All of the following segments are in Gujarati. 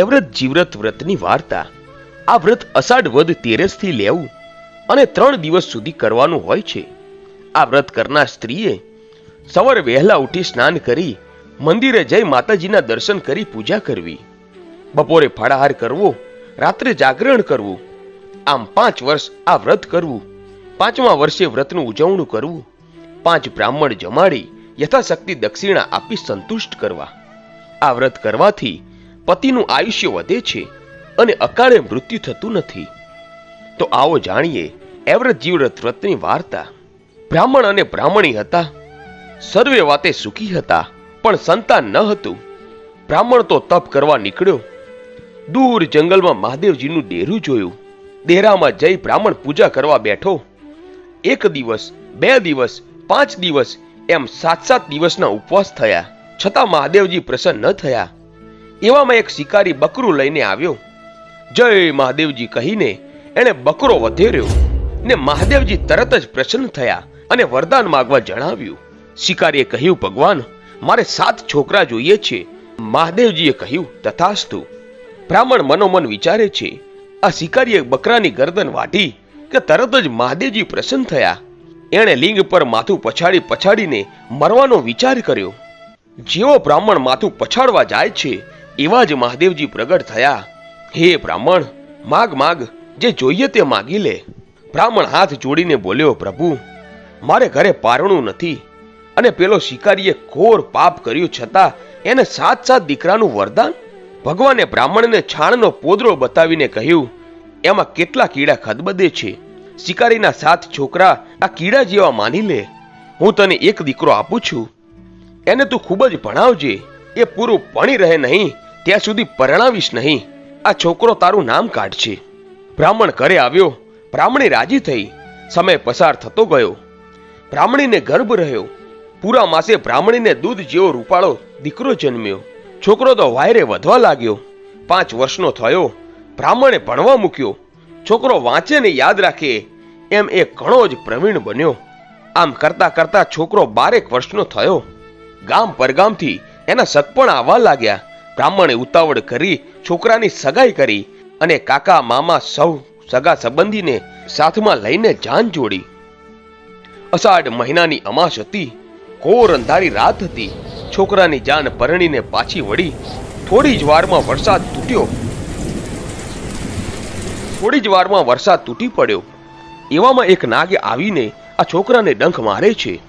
એવ્રત જીવ્રત વ્રતની વાર્તા. આ વ્રત અષાઢ વદ તેરસથી લેવું અને ત્રણ દિવસ સુધી કરવાનું હોય છે. આ વ્રત કરનાર સ્ત્રીએ સવારે વહેલા ઉઠી સ્નાન કરી મંદિરે જઈ માતાજીના દર્શન કરી પૂજા કરવી. બપોરે ફળાહાર કરવો, રાત્રે જાગરણ કરવું, આમ પાંચ વર્ષ આ વ્રત કરવું, પાંચમા વર્ષે વ્રતનું ઉજવણું કરવું, પાંચ બ્રાહ્મણ જમાડી યથાશક્તિ દક્ષિણા આપી સંતુષ્ટ કરવા. આ વ્રત કરવાથી પતિનું આયુષ્ય વધે છે અને અકાળે મૃત્યુ થતું નથી. તો આવો જાણીએ, એવ્રત જીવ્રત વ્રતની વાર્તા. બ્રાહ્મણ અને બ્રાહ્મણી હતા. સર્વે વાતે સુખી હતા, પણ સંતાન ન હતું. બ્રાહ્મણ તો તપ કરવા નીકળ્યો. દૂર જંગલમાં મહાદેવજીનું ડેરું જોયું. ડેરામાં જઈ બ્રાહ્મણ પૂજા કરવા બેઠો. એક દિવસ, બે દિવસ, પાંચ દિવસ, એમ સાત સાત દિવસના ઉપવાસ થયા. છતાં મહાદેવજી પ્રસન્ન ન થયા. એવામાં એક શિકારી બકરું લઈને આવ્યો. જય મહાદેવજી કહીને એણે બકરો વધેર્યો ને મહાદેવજી તરત જ પ્રસન્ન થયા અને વરદાન માગવા જણાવ્યું. શિકારીએ કહ્યું, ભગવાન, મારે સાત છોકરા જોઈએ છે. મહાદેવજીએ કહ્યું, તથાસ્તુ. બ્રાહ્મણ મનોમન વિચારે છે, આ શિકારીએ બકરાની ગરદન વાઢી કે તરત જ મહાદેવજી પ્રસન્ન થયા. એણે લિંગ પર માથું પછાડી પછાડીને મરવાનો વિચાર કર્યો. જેવો બ્રાહ્મણ માથું પછાડવા જાય છે એવા જ મહાદેવજી પ્રગટ થયા. હે બ્રાહ્મણ, માગ માગ, જે જોઈએ તે માગી લે. બ્રાહ્મણ હાથ જોડીને બોલ્યો, પ્રભુ, મારે ઘરે પારણું નથી. અને પેલો શિકારીએ ઘોર પાપ કર્યું છતાં એને સાત સાત દીકરાનું વરદાન? ભગવાને બ્રાહ્મણને છાણનો પોદરો બતાવીને કહ્યું, એમાં કેટલા કીડા ખદબદે છે? શિકારીના સાત છોકરા આ કીડા જેવા માની લે. હું તને એક દીકરો આપું છું. એને તું ખૂબ જ ભણાવજે. એ પૂરું ભણી રહે નહીં. ત્યાં સુધી પરણાવીશ નહીં. આ છોકરો તારું નામ કાઢશે. બ્રાહ્મણ ઘરે આવ્યો. બ્રાહ્મણી રાજી થઈ. સમય પસાર થતો ગયો. બ્રાહ્મણીને ગર્ભ રહ્યો. પૂરા માસે બ્રાહ્મણીને દૂધ જેવો રૂપાળો દીકરો જન્મ્યો. છોકરો તો વાયરે વધવા લાગ્યો. પાંચ વર્ષનો થયો. બ્રાહ્મણે ભણવા મૂક્યો. છોકરો વાંચે ને યાદ રાખે. એમ એ ઘણો જ પ્રવીણ બન્યો. આમ કરતા કરતા છોકરો બારેક વર્ષનો થયો. ગામ પરગામથી એના સગપણ આવવા લાગ્યા. બ્રાહ્મણે ઉતાવળ કરી, છોકરાની સગાઈ કરી અને કાકા મામા સૌ સગા સંબંધીને સાથમાં લઈને જાન જોડી. અષાઢ મહિનાની અમાસ હતી, ઘોર અંધારી રાત હતી. છોકરાની જાન પરણીને પાછી વળી થોડી જ વારમાં વરસાદ તૂટ્યો. થોડી જ વારમાં વરસાદ તૂટી પડ્યો. એવામાં એક નાગે આવીને આ છોકરાને ડંખ મારે છે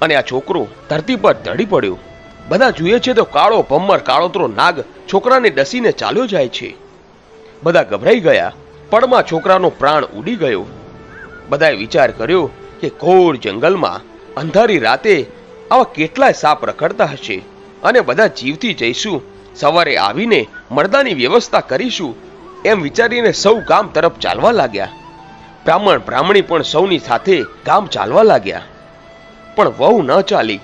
અને આ છોકરો ધરતી પર ધડી પડ્યો. બધા જુએ છે તો કાળો ભમ્મર કાળોતરો નાગ છોકરાને ડસીને ચાલ્યો જાય છે. બધા ગભરાઈ ગયા. પડમાં છોકરાનો પ્રાણ ઉડી ગયો. બધાએ વિચાર કર્યો કે ઘોર જંગલમાં અંધારી રાતે આવા કેટલાય સાપ રખડતા હશે. અને બધા જીવથી જઈશું. સવારે આવીને મરદાની વ્યવસ્થા કરીશું. એમ વિચારીને સૌ ગામ તરફ ચાલવા લાગ્યા. બ્રાહ્મણ, બ્રાહ્મણી પણ સૌની સાથે ગામ ચાલવા લાગ્યા. પણ વહુ ન ચાલી.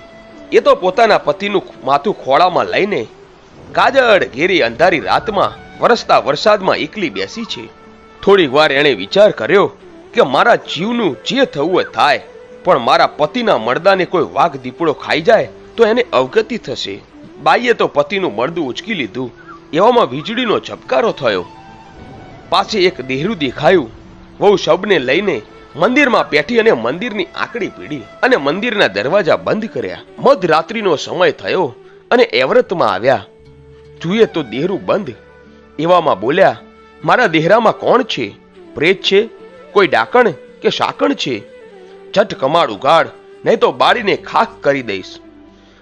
એ તો પોતાના પતિનું માથું ખોળામાં લઈને કાજળ ઘેરી અંધારી રાતમાં, વરસતા વરસાદમાં એકલી બેસી છે. થોડીક વાર એણે વિચાર કર્યો કે મારા જીવનું જે થવું થાય, પણ મારા પતિના મરદાને કોઈ વાઘ દીપડો ખાઈ જાય તો એને અવગતિ થશે. બાઈએ તો પતિનું મળદું ઉચકી લીધું. એવામાં વીજળીનો ઝબકારો થયો. પાસે એક દેહરું દેખાયું. વહુ શબને લઈને મંદિરમાં પેઠી અને મંદિરની આંકડી પીડી અને મંદિરના દરવાજા બંધ કર્યા. મધરાત્રિનો સમય થયો અને એવરતમાં આવ્યા. જુએ તો દેહરું બંધ. એવામાં બોલ્યા, મારા દેહરામાં કોણ છે? પ્રેત છે? કોઈ ડાકણ કે શાકણ છે? ઝટ કમાડ ઉગાડ નહીં તો બાળીને ખાખ કરી દઈશ.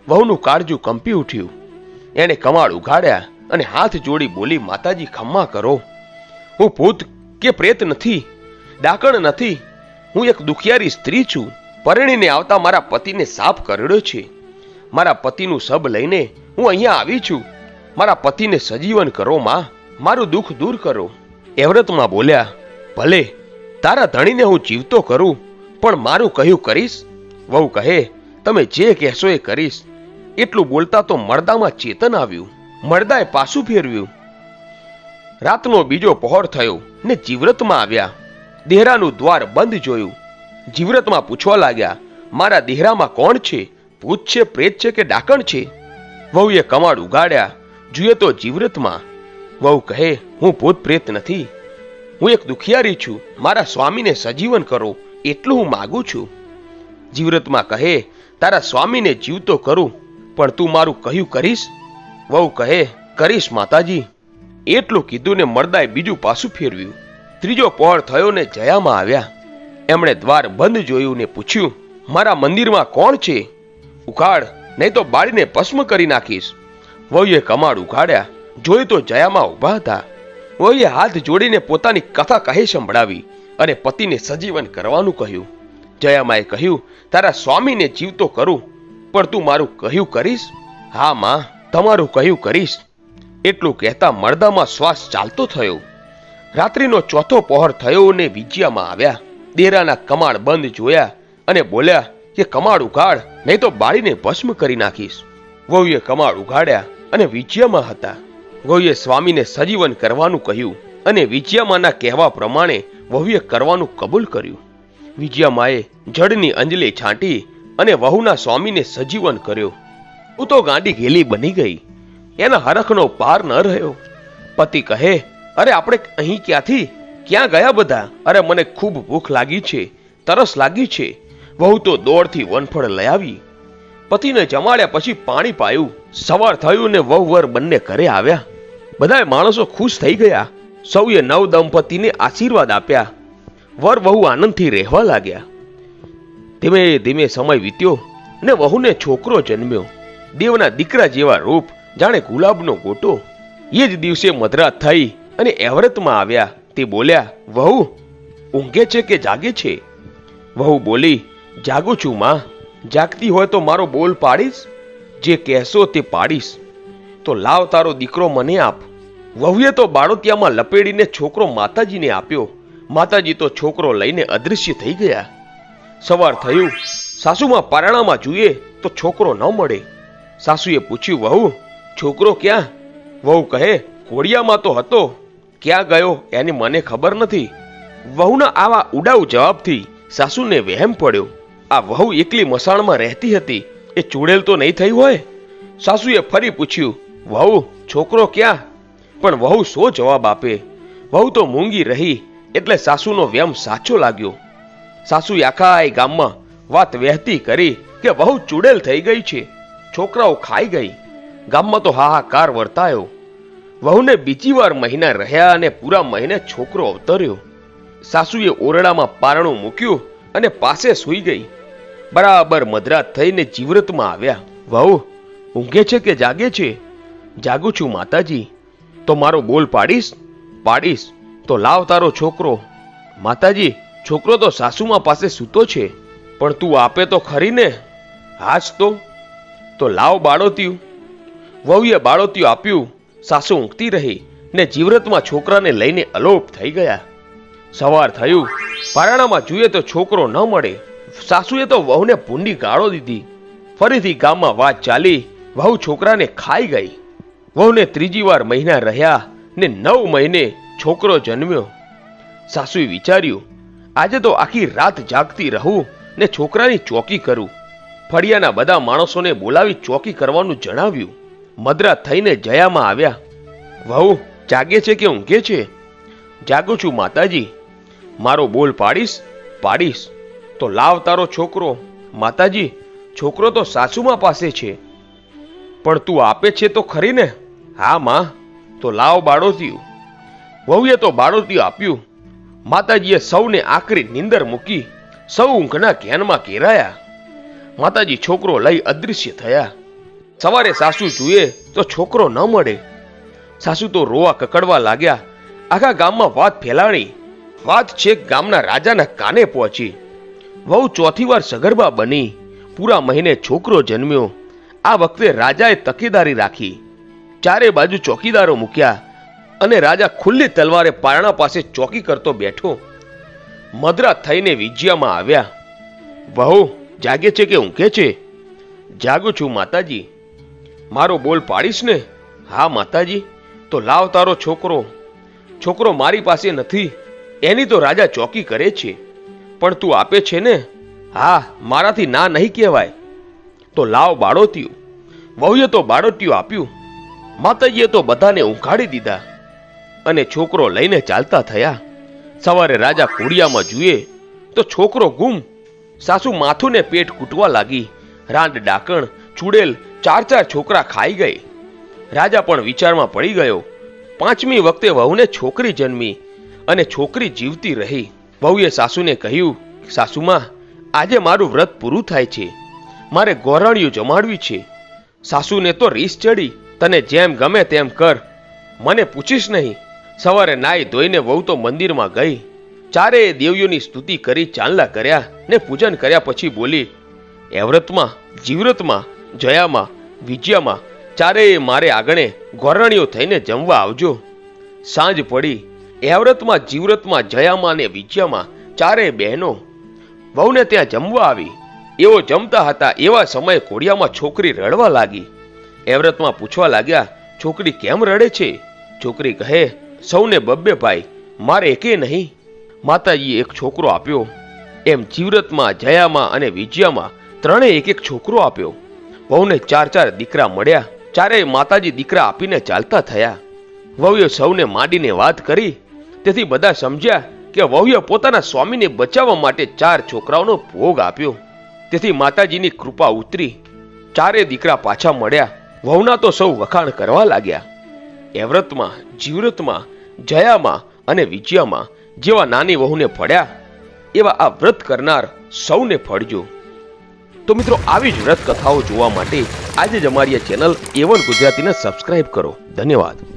વહુનું કાળજું કંપી ઉઠ્યું. એણે કમાડ ઉગાડ્યા અને હાથ જોડી બોલી, માતાજી, ખમ્મા કરો. હું ભૂત કે પ્રેત નથી? ડાકણ નથી? હું એક દુખિયારી સ્ત્રી છું. પરણીને આવતા મારા પતિને સાપ કરડ્યો છે. મારા પતિનું સબ લઈને હું અહીંયા આવી છું. મારા પતિને સજીવન કરો, માં. મારું દુઃખ દૂર કરો. એવ્રતમાં બોલ્યા, ભલે, તારા ધણીને હું જીવતો કરું, પણ મારું કહ્યું કરીશ? વહુ કહે, તમે જે કહેશો એ કરીશ. એટલું બોલતા તો મરદામાં ચેતન આવ્યું. મરદાએ પાછું ફેરવ્યું. રાતનો બીજો પહોર થયો ને જીવ્રતમાં આવ્યા. દેહરાનું દ્વાર બંધ જોયું. જીવ્રતમાં પૂછવા લાગ્યા, મારા દેહરામાં કોણ છે? ભૂત છે, પ્રેત છે કે ડાકણ છે? વહુએ કમાડ ઉગાડ્યા, જુએ તો જીવ્રતમાં વહુ કહે, હું ભૂત, પ્રેત નથી. હું એક દુખિયારી છું. મારા સ્વામીને સજીવન કરો. એટલું હું માગું છું. જીવ્રતમાં કહે, તારા સ્વામીને જીવતો કરું, પણ તું મારું કહ્યું કરીશ? વહુ કહે, કરીશ માતાજી. એટલું કીધું ને મરદાએ બીજું પાછું ફેરવ્યું. ત્રીજો પહોર થયો ને જયામાં આવ્યા. એમણે દ્વાર બંધ જોયું ને પૂછ્યું, મારા મંદિરમાં કોણ છે? ઉખાડ નહીં તો બાળીને ભસ્મ કરી નાખીશ. વહુએ કમાડ ઉખાડ્યા જોઈ તો જયામાં ઊભા હતા. વહુએ હાથ જોડીને પોતાની કથા કહે સંભળાવી અને પતિને સજીવન કરવાનું કહ્યું. જયામાએ કહ્યું, તારા સ્વામીને જીવતો કરું, પણ તું મારું કહ્યું કરીશ? હા, માં, તમારું કહ્યું કરીશ. એટલું કહેતા મળદામાં શ્વાસ ચાલતો થયો. રાત્રિનો ચોથો પહોર થયો ને વિજયામાં આવ્યા. દેરાના કમાડ બંધ જોયા અને બોલ્યા કે કમાડ ઉગાડ નહીં તો બાળીને ભસ્મ કરી નાખીશ. વહુએ કમાડ ઉગાડ્યા અને વિજયામાં હતા. વહુએ સ્વામીને સજીવન કરવાનું કહ્યું અને વિજયામાના કહેવા પ્રમાણે વહુએ કરવાનું કબૂલ કર્યું. વિજયામાએ જળની અંજલી છાંટી અને વહુના સ્વામીને સજીવન કર્યો. હું તો ગાંડી ઘેલી બની ગઈ. એના હરખનો પાર ન રહ્યો. પતિ કહે અરે આપણે અહીં ક્યાંથી? ક્યાં ગયા બધા? અરે મને ખૂબ ભૂખ લાગી છે, તરસ લાગી છે. વહુ તો દોડથી વનફળ લઈ આવી. પતિને જમાડ્યા પછી પાણી પાયું. સવાર થયું ને વહુ વર બંને ઘરે આવ્યા. બધા માણસો ખુશ થઈ ગયા. સૌએ નવ દંપતીને આશીર્વાદ આપ્યા. વર વહુ આનંદથી રહેવા લાગ્યા. ધીમે ધીમે સમય વીત્યો ને વહુને છોકરો જન્મ્યો. દેવના દીકરા જેવા રૂપ, જાણે ગુલાબનો ગોટો. એ જ દિવસે મધરાત થઈ અને એવરતમાં આવ્યા, તે બોલ્યા, વહુ, ઊંઘે છે કે જાગે છે? વહુ બોલી, જાગું છું, માં. જાગતી હોય તો મારો બોલ પાડીશ. જે કહેશો તે પાડીશ. તો લાવ તારો દીકરો મને આપ. વહુએ તો બાળોતિયામાં લપેડીને છોકરો માતાજીને આપ્યો. માતાજી તો છોકરો લઈને અદૃશ્ય થઈ ગયા. સવાર થયું. સાસુમાં પારણામાં જોઈએ તો છોકરો ન મળે. સાસુએ પૂછ્યું, વહુ, છોકરો ક્યાં? વહુ કહે કોડિયામાં તો હતો. ક્યાં ગયો એની મને ખબર નથી. વહુના આવા ઉડાઉ જવાબથી સાસુને વહેમ પડ્યો. આ વહુ એકલી મસાણમાં રહેતી હતી, એ ચૂડેલ તો નહીં થઈ હોય? સાસુએ ફરી પૂછ્યું, વહુ, છોકરો ક્યાં? પણ વહુ શો જવાબ આપે. વહુ તો મૂંગી રહી, એટલે સાસુનો વ્યમ સાચો લાગ્યો. સાસુએ આખા એ ગામમાં વાત વહેતી કરી કે વહુ ચૂડેલ થઈ ગઈ છે, છોકરાઓ ખાઈ ગઈ. ગામમાં તો હાહાકાર વર્તાયો. વહુને બીજી વાર મહિના રહ્યા અને પૂરા મહિને છોકરો અવતર્યો. સાસુએ ઓરડામાં પારણું મૂક્યું અને પાસે સૂઈ ગઈ. બરાબર મધરાત થઈને જીવ્રતમાં આવ્યા. વહુ, ઊંઘે છે કે જાગે છે? જાગું છું, માતાજી. તો મારો બોલ પાડીશ? પાડીશ. તો લાવ તારો છોકરો. માતાજી, છોકરો તો સાસુમાં પાસે સૂતો છે, પણ તું આપે તો ખરી ને? હાજ તો. તો લાવ બાળોતિયું. વહુએ બાળોતિયું આપ્યું. સાસુ ઊંઘતી રહી ને જીવ્રતમાં છોકરાને લઈને અલોપ થઈ ગયા. સવાર થયું. પારાણામાં જોઈએ તો છોકરો ન મળે. સાસુએ તો વહુને ભૂંડી ગાળો દીધી. ફરીથી ગામમાં વાત ચાલી. વહુ છોકરાને ખાઈ ગઈ. વહુને ત્રીજી વાર મહિના રહ્યા ને નવ મહિને છોકરો જન્મ્યો. સાસુએ વિચાર્યું, આજે તો આખી રાત જાગતી રહું ને છોકરાની ચોકી કરું. ફળિયાના બધા માણસોને બોલાવી ચોકી કરવાનું જણાવ્યું. મદરા થઈને જયામાં આવ્યા. વહુ, જાગે છે કે ઊંઘે છે? જાગું છું, માતાજી. મારો બોલ પાડીશ? પાડીશ. તો લાવ તારો છોકરો. માતાજી, છોકરો તો સાસુમાં પાસે છે. પણ તું આપે છે તો ખરી ને? હા, માં. તો લાવ બાળોતિયું વહુએ તો બાળોતિયું આપ્યું. માતાજીએ સૌને આકરી નીંદર મૂકી, સૌ ઊંઘના ઘેનમાં ઘેરાયા. માતાજી, છોકરો લઈ અદૃશ્ય થયા. સવારે સાસુ જુએ તો છોકરો ન મળે. સાસુ તો રોવા કકડવા લાગ્યા. આખા ગામમાં વાત ફેલાણી. વાત છેક ગામના રાજાના કાને પહોંચી. વહુ ચોથી વાર સગર્ભા બની. પૂરા મહિને છોકરો જન્મ્યો. આ વખતે રાજાએ તકેદારી રાખી. ચારે બાજુ ચોકીદારો મૂક્યા અને રાજા ખુલ્લી તલવારે પારણા પાસે ચોકી કરતો બેઠો. મદરા થઈને વિજયામાં આવ્યા. વહુ, જાગે છે કે ઊંઘે છે? જાગું છું માતાજી. મારો બોલ પાડીશ ને? હા, માતાજી. તો લાવ તારો છોકરો. છોકરો મારી પાસે નથી. એની તો રાજા ચોકી કરે છે. પણ તું આપે છે ને? હા, મારાથી ના નહીં કહેવાય. તો લાવ બાળોતિયું વહુએ તો બાળોતિયું આપ્યું. માતાજીએ તો બધાને ઊંઘાડી દીધા. અને છોકરો લઈને ચાલતા થયા. સવારે રાજા કુડિયામાં જુએ, તો છોકરો ગુમ. સાસુ માથું ને પેટ કૂટવા લાગી. રાંડ ડાકણ, ચૂડેલ ચાર ચાર છોકરા ખાઈ ગઈ. રાજા પણ વિચારમાં પડી ગયો. પાંચમી વખતે વહુને છોકરી જન્મી અને છોકરી જીવતી રહી. વહુએ સાસુને કહ્યું, સાસુમાં, આજે મારું વ્રત પૂરું થાય છે. મારે ગોરાણીઓ જમાડવી છે. સાસુને તો રીસ ચડી. તને જેમ ગમે તેમ કર. મને પૂછીશ નહીં. સવારે નાઈ ધોઈને વહુ તો મંદિરમાં ગઈ. ચારેય દેવીઓની સ્તુતિ કરી ચાંદલા કર્યા ને પૂજન કર્યા પછી બોલી એવ્રતમાં જીવ્રતમાં જયામાં, વિજયામાં, ચારેય મારે આગણે ગોરણીઓ થઈને જમવા આવજો. સાંજ પડી એવ્રતમાં જીવરતમાં, જયામાં અને વિજયામાં ચારેય બહેનો વહુને ત્યાં જમવા આવી. એવો જમતા હતા એવા સમયે કોડિયામાં છોકરી રડવા લાગી. એવ્રતમાં પૂછવા લાગ્યા, છોકરી કેમ રડે છે? છોકરી કહે, સૌને બબ્બે ભાઈ, મારે એકે નહીં. માતાજીએ એક છોકરો આપ્યો. એમ જીવ્રતમાં, જયામાં અને વિજયામાં ત્રણેય એક એક છોકરો આપ્યો. વહુને ચાર ચાર દીકરા મળ્યા. ચારેય માતાજી દીકરા આપીને ચાલતા થયા. વહુએ સૌને માંડીને વાત કરી. તેથી બધા સમજ્યા કે વહુએ પોતાના સ્વામીને બચાવવા માટે ચાર છોકરાઓનો ભોગ આપ્યો. તેથી માતાજીની કૃપા ઉતરી. ચારે દીકરા પાછા મળ્યા. વહુના તો સૌ વખાણ કરવા લાગ્યા. એવ્રતમાં, જીવ્રતમાં, જયામાં અને વિજયામાં જેવા નાની વહુને ફળ્યા. એવા આ વ્રત કરનાર સૌને ફળજો. તો મિત્રો, આવી જ વ્રત કથાઓ જોવા માટે આજે જ અમારી ચેનલ એવન ગુજરાતીને સબસ્ક્રાઇબ કરો. ધન્યવાદ.